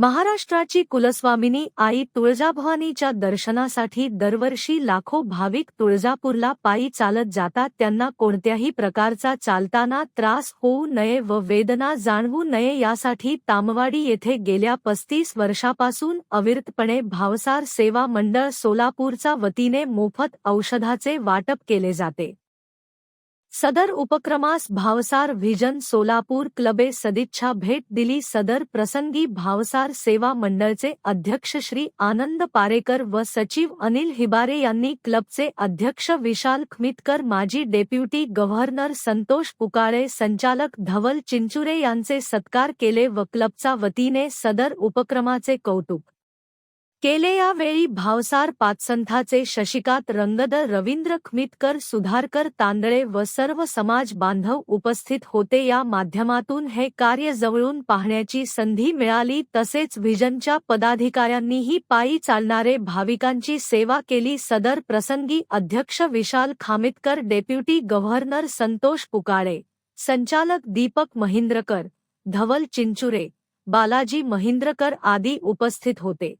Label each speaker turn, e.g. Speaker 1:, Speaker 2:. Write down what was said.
Speaker 1: महाराष्ट्राची कुलस्वामिनी आई तुळजाभवानीच्या दर्शनासाठी दरवर्षी लाखो भाविक तुळजापूरला पायी चालत जातात. त्यांना कोणत्याही प्रकारचा चालताना त्रास होऊ नये व वेदना जाणवू नये यासाठी तामवाडी येथे गेल्या पस्तीस वर्षापासून अविरतपणे भावसार सेवा मंडळ सोलापूरचा वतीने मोफत औषधाचे वाटप केले जाते. सदर उपक्रमास भावसार व्हिजन सोलापूर क्लबे सदिच्छा भेट दिली. सदर प्रसंगी भावसार सेवा मंडळचे अध्यक्ष श्री आनंद पारेकर व सचिव अनिल हिबारे यांनी क्लबचे अध्यक्ष विशाल खमितकर माजी डेप्युटी गव्हर्नर संतोष पुकाळे संचालक धवल चिंचुरे यांचे सत्कार केले व क्लबचा वतीने सदर उपक्रमाचे कौतुक केले यावेळी भावसार पाचसंथाचे शशिकात रंगदर रवींद्र खमितकर सुधारकर तांदळे व सर्व समाज बांधव उपस्थित होते. या माध्यमातून हे कार्य जवळून पाहण्याची संधी मिळाली. तसेच व्हिजनच्या पदाधिकाऱ्यांनीही पायी चालणारे भाविकांची सेवा केली. सदर प्रसंगी अध्यक्ष विशाल खामितकर डेप्युटी गव्हर्नर संतोष पुकाळे संचालक दीपक महिंद्रकर धवल चिंचुरे बालाजी महिंद्रकर आदी उपस्थित होते.